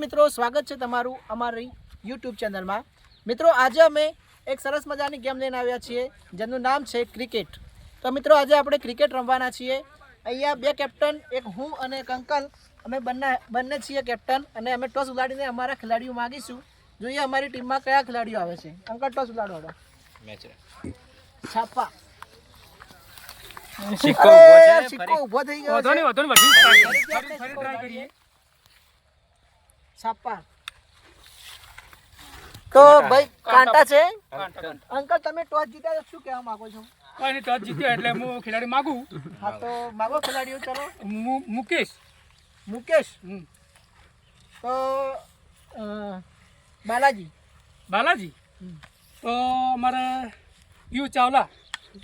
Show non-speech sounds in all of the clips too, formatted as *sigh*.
મિત્રો સ્વાગત છે તમારું અમારી યુટ્યુબ ચેનલમાં મિત્રો આજે અમે એક સરસ મજાની ગેમ લઈને આવ્યા છીએ જેનું નામ છે ક્રિકેટ તો મિત્રો આજે આપણે ક્રિકેટ રમવાના છીએ. અહીંયા બે કેપ્ટન એક હું અને એક અંકલ. અમે બંને બંને છીએ કેપ્ટન અને અમે ટોસ ઉડાડીને અમારા ખેલાડીઓ માગીશું. જોઈએ અમારી ટીમમાં કયા ખેલાડીઓ આવે છે. અંકલ ટોસ ઉલાડો છાપા. સિક્કો થઈ ગયો વધુ છે નહીં વધુ નહીં વધુ try કરીએ. ફરીથી આપણે ફરી try કરીએ છાપા. તો ભાઈ કાંટા છે? અંકલ તમે ટોસ જીત્યા તો શું કહેવા માંગો છો? કોઈ નહીં ટોસ જીત્યો એટલે હું ખેલાડી માગું. હા તો માગો ખેલાડીઓ ચલો. મુ- મુકેશ. મુકેશ? તો બાલાજી. બાલાજી? તો અમારે પિયુષ ચાવલા.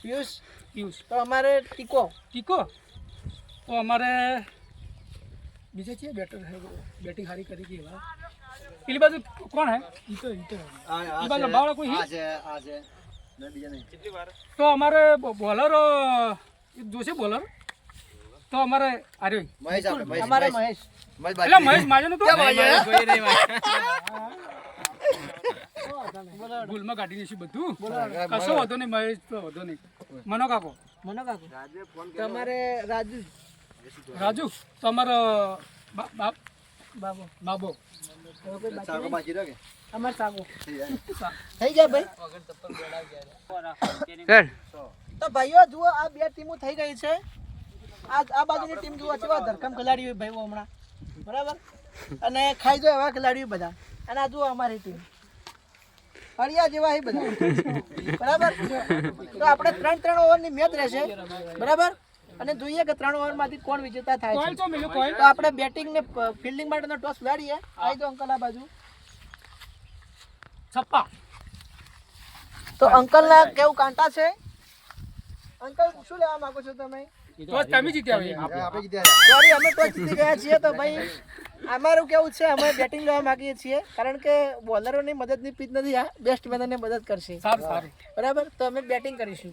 પિયુષ? પિયુષ. તો અમારે ટીકો. ટીકો? તો અમારે બીજા છે બેટર બેટિંગ હારી કરી ગઈ એવા. પેલી બાજુ કોણ હે? ઈ તો ઈ તો ઈ બાજુ બાવળા કોઈ હે? તો અમારે બોલર જોશે બોલર? તો અમારે અરે અમારે મહેશ. એટલે મહેશ માજો નતો? ભૂલમાં કાઢી દેશું બધું? કશો વાંધો નહીં મહેશ તો વાંધો નહીં. મનો કાકો. મનો કાકો. તમારે રાજુ રાજુ તો અમારો બા- બા- બાબો બાબો? અમારે સાગો. થઈ જાય. ભાઈ. તો ભાઈઓ જુઓ આ બે ટીમો થઈ ગઈ છે. આ આ બાજુની ટીમ જુઓ કેવા ધરખમ ખેલાડીઓ ભાઈઓ હમણાં. બરાબર? અને ખાઈ જો એવા ખેલાડીઓ બધા. અને આ જુઓ અમારી ટીમ. હળિયા જેવા એ બધા. બરાબર? તો આપણે ત્રણ ત્રણ ઓવરની મેચ રહેશે. બરાબર? અને જોઈએ કે ત્રણ ઓવરમાંથી કોણ વિજેતા થાય છે. તો આપણે બેટિંગ ને ફિલ્ડિંગ માટેનો ટોસ લડીએ આવી દો અંકલ આ બાજુ. છપ્પા. તો અંકલના કેવું કાંટા છે? અંકલ શું લેવા માંગો છો તમે? તો તમે જીત્યા હોય સોરી અમે તો જીતી ગયા છીએ તો ભાઈ અમારું કેવું છે અમે બેટિંગ લેવા માંગીએ છીએ કારણ કે બોલરોની મદદની પીચ નથી આ બેસ્ટમેનને મદદ કરશે. સારું સારું. બરાબર? તો અમે બેટિંગ કરીશું.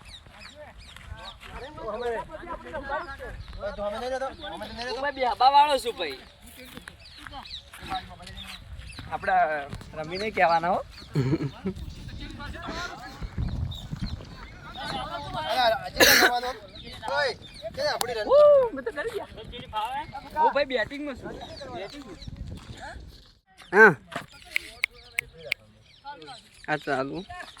આલો રમી પછી જા ને રે. આપડા રમીને કહેવાના હો હા ભાઈ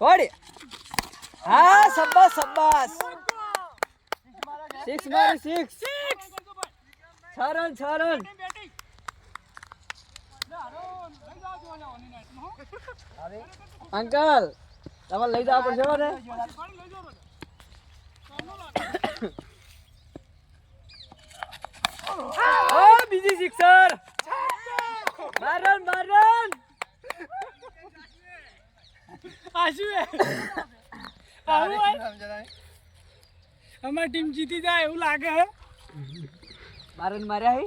છોડી હા સબ્બાસ સબ્બાસ સિક્સ મારી સિક્સ છ રન છ રન અંકલ તમારે લઈ જવા પડશે ને? બીજી સિક્સર! મારણ મારણ આશુ? અમારી ટીમ જીતી જાય એવું લાગે બાર માર્યા હે?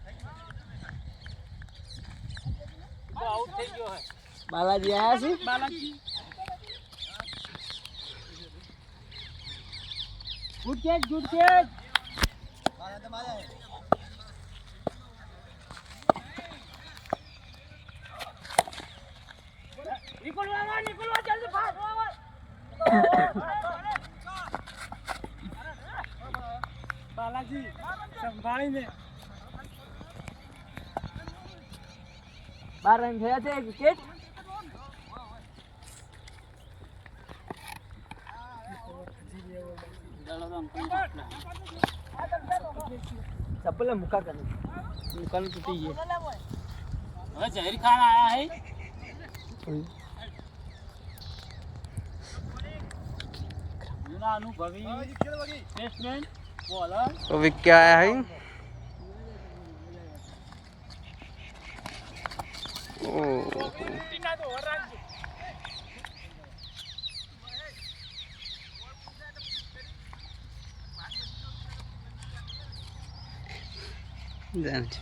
બાલાજી આયા છે? Balaji. Good catch good catch. Balaji સંભાળીને. બાર રન થયા છે વિકેટ ચપ્પલે મુકા કરે મુકાને તૂટી ગઈ હવે જહીર ખાન આયા હે જૂના અનુભવી બેટ્સમેન બોલર તો વિકેટ આયા હે ઓહ જાણ છે.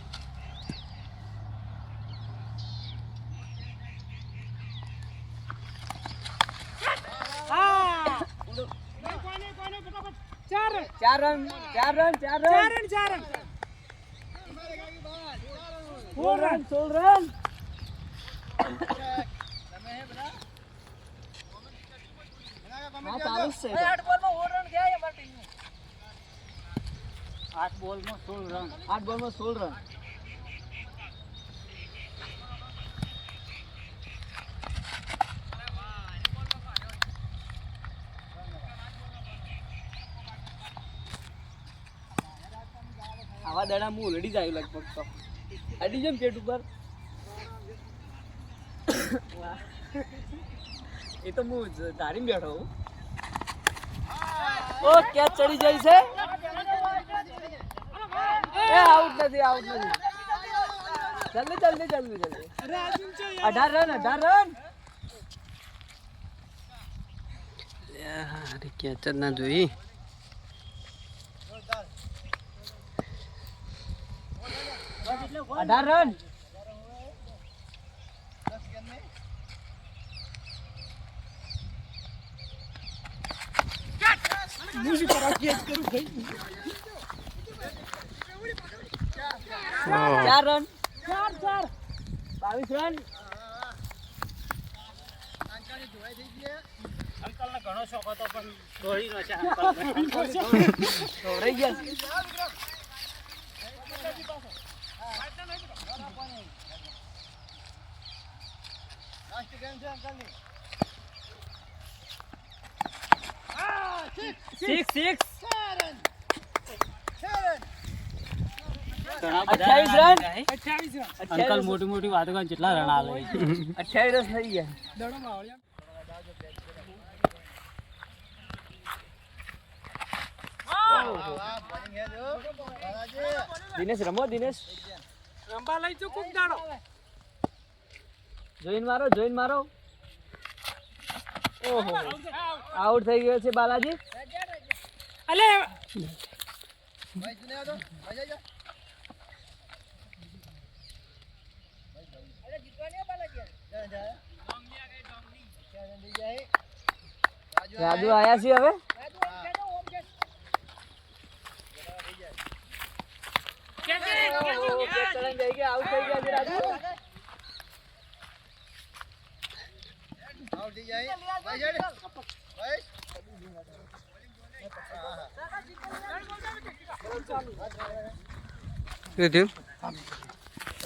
ચાર રન ચાર રન ચાર રન ચાર ચાર રન રન ચાર રન સોળ રન સોળ રન હા ચાલુ જ છે આઠ બોલમાં ઓવર રન ગયા અમારી ટીમનું આઠ બોલમાં સોળ રન. આઠ બોલમાં સોળ રન. આવા દાડા હું રડી જાય લગભગ તો. અડી જેમ પેટ ઉપર. એ તો હું જ ધારીને બેઠો હું ઓ કેચ ચડી જાય છે? એ આઉટ નથી આઉટ નથી. જલ્દી જલ્દી જલ્દી જલ્દી. અઢાર રન અઢાર રન. યાર કેચ જ ના જોઈ? અઢાર રન. ચાર રન ચાર ચાર બાવીસ રન અંકલ ઘણો શોખ હતો પણ છે દોડાઈ ગયા. સિક્સ સિક્સ અઠ્યાવીસ રન અંકલ મોટી મોટી વાતો કરે કેટલા રન આવે અઠ્યાવીસ રન થઈ ગયા. દિનેશ રમો દિનેશ. રંબા લઈ જો કુક દાડો જોઈન મારો જોઈન મારો. ઓહો. આઉટ થઈ ગયો છે બાલાજી. અલે ભાઈ છે હવે આઉટ થઈ ગયા આયા છીએ હવે?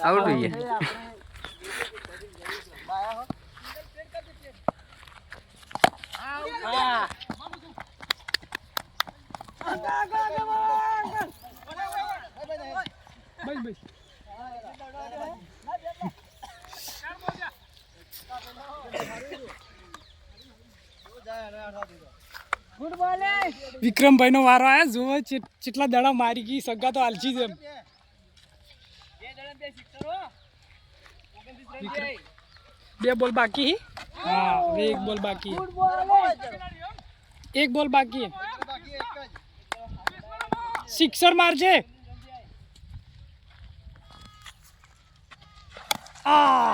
આઉટ થઈ ગયા? વિક્રમભાઈ નો વારો આયા જુઓ ચેટલા દડા મારી ગઈ સગા તો જ એમ વિક્રમ. બે બોલ બાકી હા? એક બોલ બાકી એક બોલ બાકી. સિક્સર મારજે. આ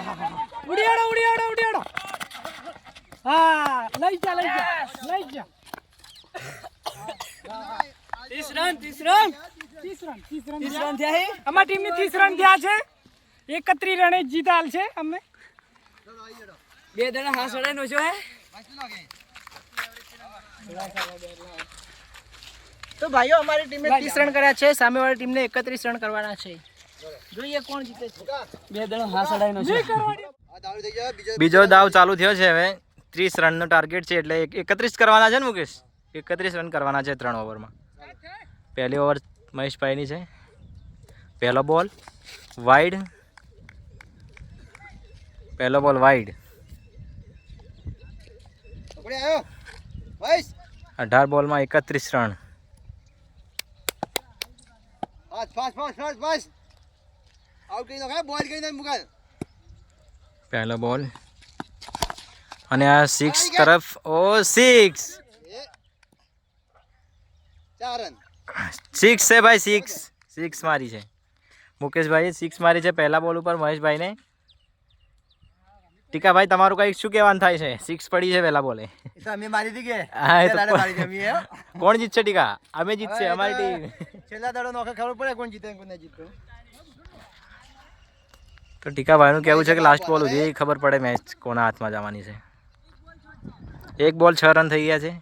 ઉડિયાડો ઉડિયાડો ઉડિયાડો. હા લઈ જા લઈ જા લઈ જા. ત્રીસ રન ત્રીસ રન. ત્રીસ રન ત્રીસ રન ત્રીસ. રન થયા અમારી ટીમની ત્રીસ રન થયા છે. એકત્રીસ રણે જીતાલ છે અમને. બે દડા હા સડાઈ નો છો. હે તો ભાઈઓ અમારી ટીમે ત્રીસ રન કર્યા છે. સામેવાળી ટીમને એકત્રીસ રન કરવાના છે. જોઈએ કોણ જીતે છે. બે દડા હા સડાઈ નો છે. બીજો દાવ ચાલુ થયો છે હવે. ત્રીસ રનનો ટાર્ગેટ છે એટલે એકત્રીસ કરવાના છે ને મુકેશ? એકત્રીસ રન કરવાના છે ત્રણ ઓવરમાં. પહેલી ઓવર મહેશભાઈની છે. પહેલો બોલ વાઈડ પહેલો બોલ વાઈડ અઢાર બોલમાં એકત્રીસ રન. પહેલો બોલ. અને આ સિક્સ તરફ ઓ સિક્સ સિક્સ છે ભાઈ સિક્સ સિક્સ મારી છે. મુકેશભાઈએ સિક્સ મારી છે. પહેલા બોલ ઉપર મહેશભાઈને. ટીકાભાઈ તમારું કઈ શું કહેવાનું થાય છે? સિક્સ પડી છે પેલા બોલે. અમે મારી હતી કે? કોણ? જીતશે ટીકા? અમે જીતશે અમારી ટીમ છેલ્લા દાડો નોખે ખબર પડે કોણ જીતે કોણ ના જીતતું તો ટીકાભાઈનું કેવું છે કે લાસ્ટ બોલ સુધી ખબર પડે મેચ કોના હાથમાં જવાની છે. એક બોલ છ રન થઈ ગયા છે.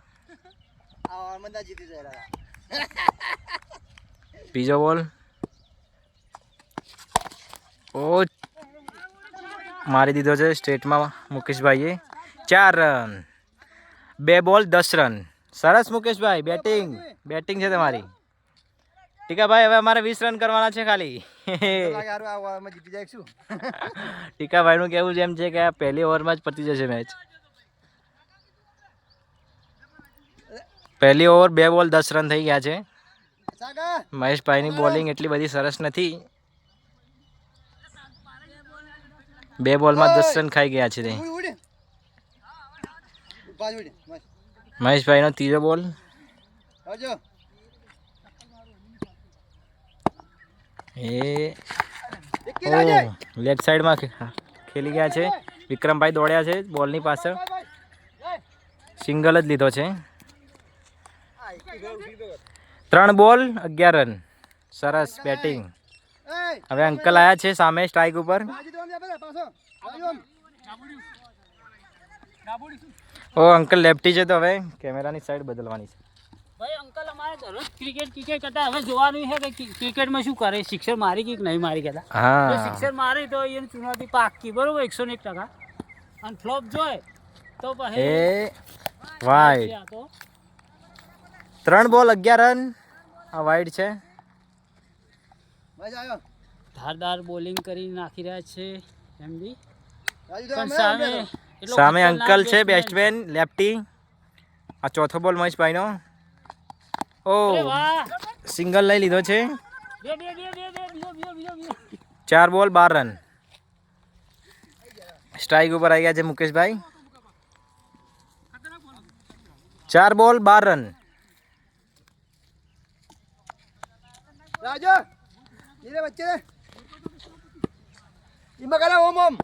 જીતી બીજો બોલ ઓ મારી દીધો છે સ્ટેટમાં મુકેશભાઈએ. ચાર રન. બે બોલ, દસ રન. સરસ મુકેશભાઈ, બેટિંગ. બેટિંગ છે તમારી. ટીકાભાઈ હવે અમારે વીસ રન કરવાના છે ખાલી. *laughs* ટીકાભાઈનું કહેવું છે એમ છે કે પહેલી ઓવરમાં જ પતી જશે મેચ. પહેલી ઓવર બે બોલ, દસ રન થઈ ગયા છે. મહેશભાઈની બોલિંગ એટલી બધી સરસ નથી. બે બોલમાં દસ રન ખાઈ ગયા છે તે. મહેશભાઈનો ત્રીજો બોલ. એ લેફ્ટ સાઈડમાં ખેલી ગયા છે. વિક્રમભાઈ દોડ્યા છે બોલની પાછળ. સિંગલ જ લીધો છે. ત્રણ બોલ અગિયાર રન. સરસ બેટિંગ. હવે અંકલ આયા છે સામે સ્ટ્રાઇક ઉપર. ઓ અંકલ લેફ્ટી છે તો હવે કેમેરાની સાઈડ બદલવાની છે. ભાઈ અંકલ અમારે દરરોજ ક્રિકેટ ક્રિકેટ કરતા હવે જોવાનું છે કે ક્રિકેટમાં શું કરે? સિક્સર મારી કે નહીં મારી કહેતા? હા. સિક્સર મારે તો એની ચુનૌતી પાકી બરોબર એકસો ને એક ટકા. અને ફ્લોપ જોય તો પછી એ ત્રણ બોલ અગિયાર રન આ વાઈડ છે. આવ્યો. ધારદાર બોલિંગ કરી નાખી રહ્યા છે એમ બી પણ સામે સામે અંકલ છે. બેસ્ટમેન લેફ્ટી આ ચોથો બોલ મહેશભાઈનો. ઓ સિંગલ લઈ લીધો છે. બે બે બે બે બે બીજો બીજો બીજો બીજો. ચાર બોલ બાર રન સ્ટ્રાઇક ઉપર આવી ગયા છે મુકેશભાઈ. ચાર બોલ બાર રન રાજા વચ્ચે. ઈમાં કરે ઓમ ઓમ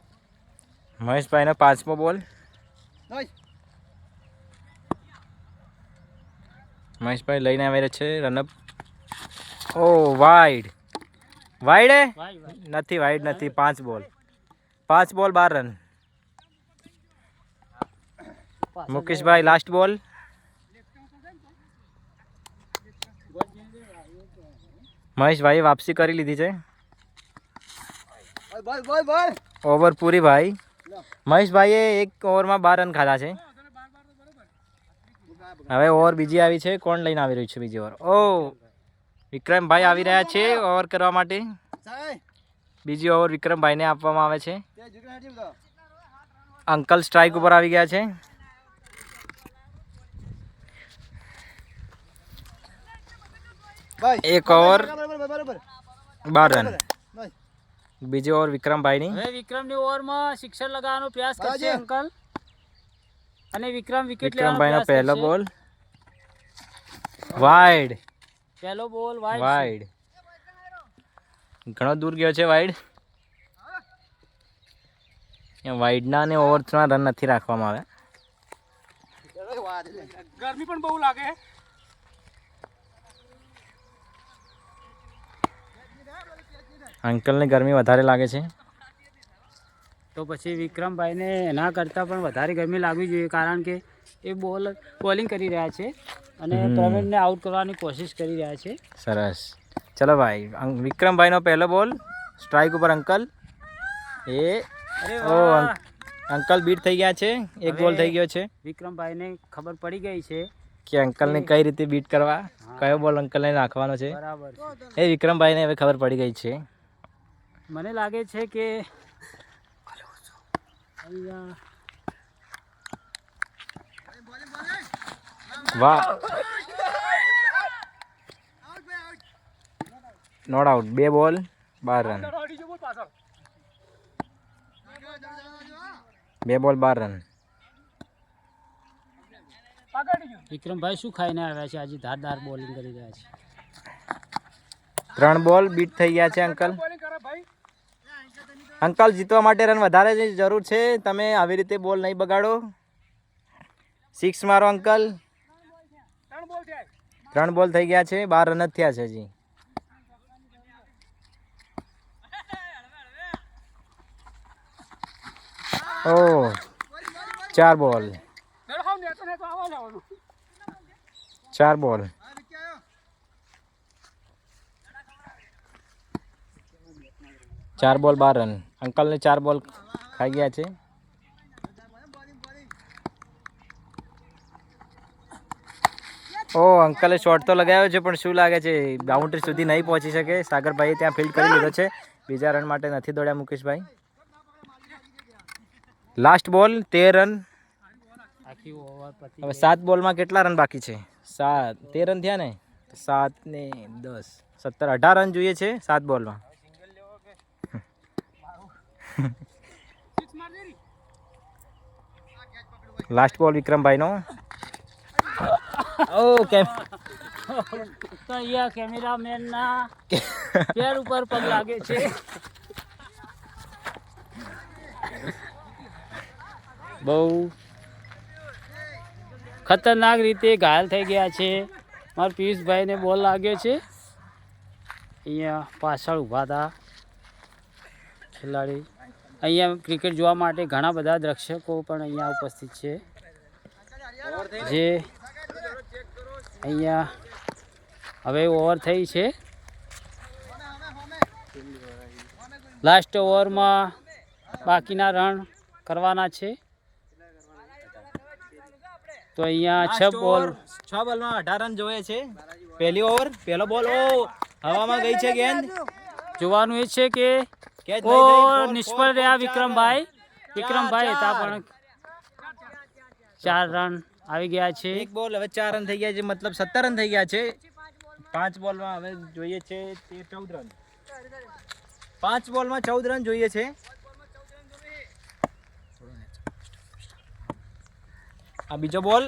મહેશભાઈનો પાંચમો બોલ. મહેશભાઈ લઈને આવે છે રનઅપ. ઓ વાઇડ. વાઇડ હે? નથી વાઈડ નથી પાંચ બોલ. પાંચ બોલ બાર રન. મુકેશભાઈ લાસ્ટ બોલ. મહેશભાઈ વાપસી કરી લીધી છે. ઓવર પૂરી ભાઈ. મહેશભાઈએ એક ઓવરમાં બાર રન ખાધા છે. હવે ઓવર બીજી આવી છે. કોણ લઈને આવી રહ્યું છે બીજી ઓવર? ઓ વિક્રમભાઈ આવી રહ્યા છે ઓવર કરવા માટે. બીજી ઓવર વિક્રમભાઈને આપવામાં આવે છે. અંકલ સ્ટ્રાઇક ઉપર આવી ગયા છે. એક ઓવર બાર રન. બીજી ઓવર વિક્રમભાઈની? હવે વિક્રમની ઓવરમાં સિક્સર લગાવવાનો પ્રયાસ કરશે. અંકલ. અને વિક્રમ વિકેટ લેવાનો વિક્રમભાઈનો પહેલો બોલ. વાઇડ. પહેલો બોલ વાઇડ વાઈડ ઘણો દૂર ગયો છે વાઈડ વાઇડના અને ઓવર રન નથી રાખવામાં આવે ગરમી પણ બહુ લાગે. અંકલને ગરમી વધારે લાગે છે. તો પછી વિક્રમભાઈને એના કરતાં પણ વધારે ગરમી લાગવી જોઈએ કારણ કે એ બોલ બોલિંગ કરી રહ્યા છે અને. પ્રવીણને આઉટ કરવાની કોશિશ કરી રહ્યા છે. સરસ. ચલો ભાઈ વિક્રમભાઈનો પહેલો બોલ. સ્ટ્રાઇક ઉપર અંકલ. એ ઓ અંકલ બીટ થઈ ગયા છે. એક બોલ થઈ ગયો છે. વિક્રમભાઈને ખબર પડી ગઈ છે કે અંકલને કઈ રીતે બીટ કરવા? કયો બોલ અંકલને નાખવાનો છે? બરાબર છે. એ વિક્રમભાઈને હવે ખબર પડી ગઈ છે. મને લાગે છે કે વાહ. નોટ આઉટ બે બોલ બાર રન બે બોલ બાર રન વિક્રમભાઈ શું ખાઈને આવ્યા છે? આજે ધારદાર બોલિંગ કરી રહ્યા છે. ત્રણ બોલ બીટ થઈ ગયા છે અંકલ અંકલ, જીતવા માટે રન વધારે જરૂર છે. તમે આવી રીતે બોલ નહીં બગાડો. સિક્સ મારો અંકલ. ત્રણ બોલ થઈ ગયા છે. બાર રન જ થયા છે હજી. ઓ ચાર બોલ ચાર બોલ ચાર બોલ બાર રન અંકલને ચાર બોલ ખાઈ ગયા છે. ઓ, અંકલે શોટ તો લગાવ્યો છે, પણ શું લાગે છે? બાઉન્ડ્રી સુધી નહીં પહોંચી શકે. સાગરભાઈએ ત્યાં ફિલ્ડ કરી લીધો છે. બીજા રન માટે નથી દોડ્યા મુકેશભાઈ. લાસ્ટ બોલ તેર રન હવે સાત બોલમાં કેટલા રન બાકી છે? સાત. તેર રન થયા ને? સાત ને દસ. સત્તર. અઢાર રન જોઈએ છે સાત બોલમાં. લાસ્ટ બોલ વિક્રમભાઈનો ઓ ઓકે તો અહીંયા કેમેરામેનના પેર ઉપર પગ લાગે છે. બહુ ખતરનાક રીતે ઘાયલ થઈ ગયા છે. મારા પિયુષભાઈને બોલ લાગ્યો છે. અહીંયા પાછળ ઊભા હતા ખેલાડી. અહીંયા ક્રિકેટ જોવા માટે ઘણા બધા દર્શકો પણ અહીંયા ઉપસ્થિત છે. જે અહીંયા હવે ઓવર થઈ છે. લાસ્ટ ઓવરમાં બાકીના રન કરવાના છે. તો અહીંયા છ બોલ છ બોલમાં અઢાર રન જોઈએ છે. પહેલી ઓવર પહેલો બોલ ઓ હવામાં ગઈ છે ગેંદ જોવાનું એ છે કે નિષ્ફળ four, રહ્યા વિક્રમભાઈ? વિક્રમભાઈ હતા ચાર. પણ ચાર રન આવી ગયા છે. એક બોલ હવે ચાર રન થઈ ગયા છે મતલબ સત્તર રન થઈ ગયા છે. પાંચ બોલમાં હવે જોઈએ છે તે ચૌદ રન. પાંચ બોલમાં ચૌદ રન જોઈએ છે. આ બીજો બોલ.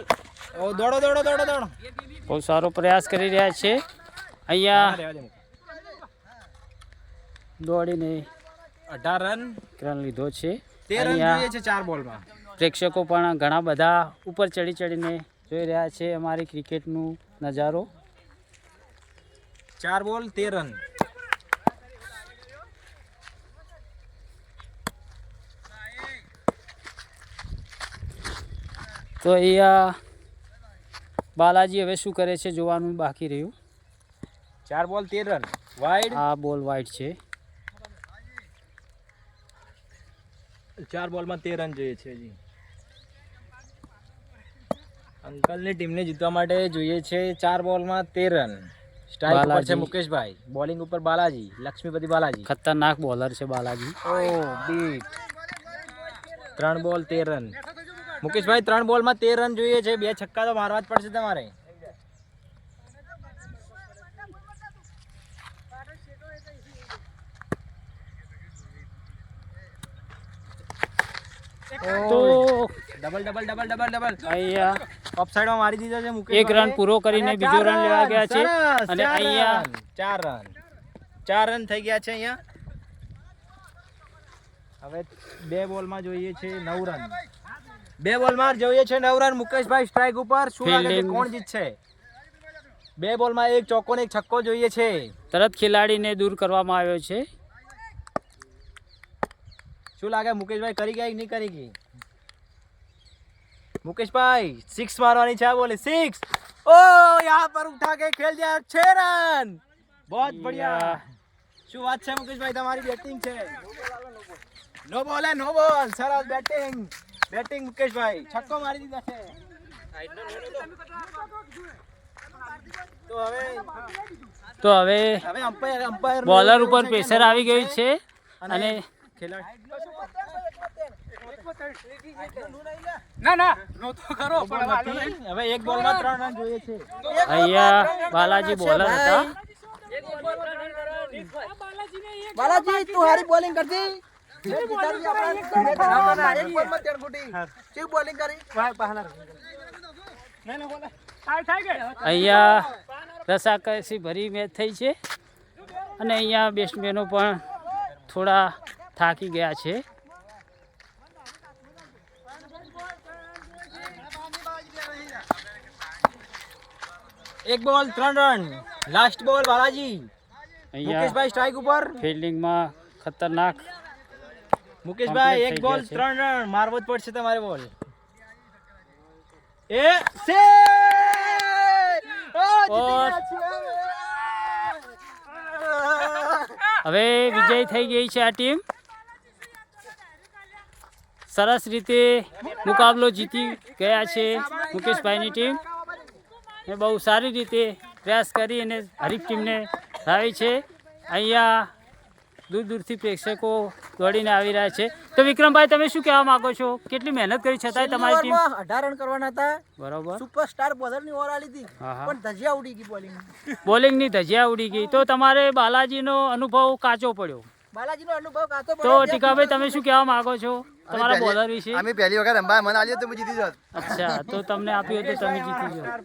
ઓ દોડો દોડો દોડો દોડો. બહુ સારો પ્રયાસ કરી રહ્યા છે. અહીંયા. દોડીને અઢાર રન. રન લીધો છે. તેર રન જોઈએ છે ચાર બોલમાં. પ્રેક્ષકો પણ ઘણા બધા ઉપર ચડી ચડીને જોઈ રહ્યા છે અમારી ક્રિકેટનું નજારો. ચાર બોલ તેર રન. તો અહીંયા બાલાજી હવે શું કરે છે જોવાનું બાકી રહ્યું. ચાર બોલ તેર રન. વાઇડ આ બોલ વાઇડ છે. ચાર બોલમાં તેર રન જોઈએ છે હજી. અંકલની ટીમને જીતવા માટે જોઈએ છે ચાર બોલમાં તેર રન. સ્ટ્રાઇક ઉપર છે મુકેશભાઈ. બોલિંગ ઉપર બાલાજી. લક્ષ્મીપતિ બાલાજી. ખતરનાક બોલર છે બાલાજી. ઓ બીટ. ત્રણ બોલ તેર રન. મુકેશભાઈ ત્રણ બોલમાં તેર રન જોઈએ છે. બે છક્કા તો મારવા જ પડશે તમારે. તો double double double double double અહીંયા ઓફ મારી દીધો છે મુકેશ એક રન પૂરો કરીને બીજો રન લેવા ગયા છે. અને અહીંયા ચાર રન ચાર રન થઈ ગયા છે અહીંયા. હવે બે બોલમાં જોઈએ છે નવ રન બે બોલમાં જોઈએ છે નવ રન મુકેશભાઈ સ્ટ્રાઇક ઉપર. શું લાગે છે. કોણ જીતશે? બે બોલમાં એક ચોક્કો ને એક છક્કો જોઈએ છે. તરત ખેલાડીને દૂર કરવામાં આવ્યો છે. શું લાગે? મુકેશભાઈ કરી ગયા નહીં કરી ગઈ મુકેશભાઈ સિક્સ મારવાની છે બોલે. સિક્સ ओ यहाँ પર ઉઠા કે खेल दिया छह रन बहुत बढ़िया શું વાત છે મુકેશભાઈ? તમારી બેટિંગ છે. નો બોલ નો બોલ સરસ બેટિંગ બેટિંગ મુકેશભાઈ. છક્કો મારી દીધા છે. તો હવે તો હવે હવે અમ્પાયર અમ્પાયર બોલર ઉપર પ્રેશર આવી ગયું છે. અને ના ના નો તો પણ હવે એક બોલમાં ત્રણ રન જોઈએ છે. અહીંયા બાલાજી બોલર હતા. બાલાજી તું હારી બોલિંગ કરતી? મેચ જીતાડી આપણે. એક બોલમાં ત્રણ ફૂટી. કેવી બોલિંગ કરી? થાય થાય કે? અહીંયા રસાકસી ભરી મેચ થઈ છે. અને અહીંયા બેટ્સમેનો પણ થોડા થાકી ગયા છે. એક બોલ ત્રણ રન. લાસ્ટ બોલ બાલાજી. મુકેશભાઈ સ્ટ્રાઇક ઉપર. ફિલ્ડિંગમાં ખતરનાક મુકેશભાઈ એક બોલ ત્રણ રન. મારવો જ પડશે તમારે બોલ. એ સે હવે વિજય થઈ ગઈ છે આ ટીમ. સરસ રીતે મુકાબલો જીતી ગયા છે મુકેશભાઈની ટીમ. એ બહુ સારી રીતે પ્રયાસ કરી અને હરીફ ટીમને હરાવી છે. અહીંયા દૂર દૂરથી પ્રેક્ષકો દોડીને આવી રહ્યા છે. તો વિક્રમભાઈ તમે શું કહેવા માંગો છો? કેટલી મહેનત કરી છતાંય તમારી ટીમ ઓવરમાં અઢાર રન કરવાના હતા. બરોબર. સુપરસ્ટાર બોલરની ઓર આલી હતી. પણ ધજિયા ઉડી ગઈ બોલિંગ બોલિંગની ધજિયા ઉડી ગઈ. તો તમારે બાલાજીનો અનુભવ કાચો પડ્યો. તો ટીકાભાઈ તમે શું કહેવા માંગો છો? તમારા બોલર વિશે? અમે પહેલી વખત રમવા મને આલ્યો તો હું જીતી જાત અચ્છા તો તમને આપ્યું હતું તમે જીતી જાઓ.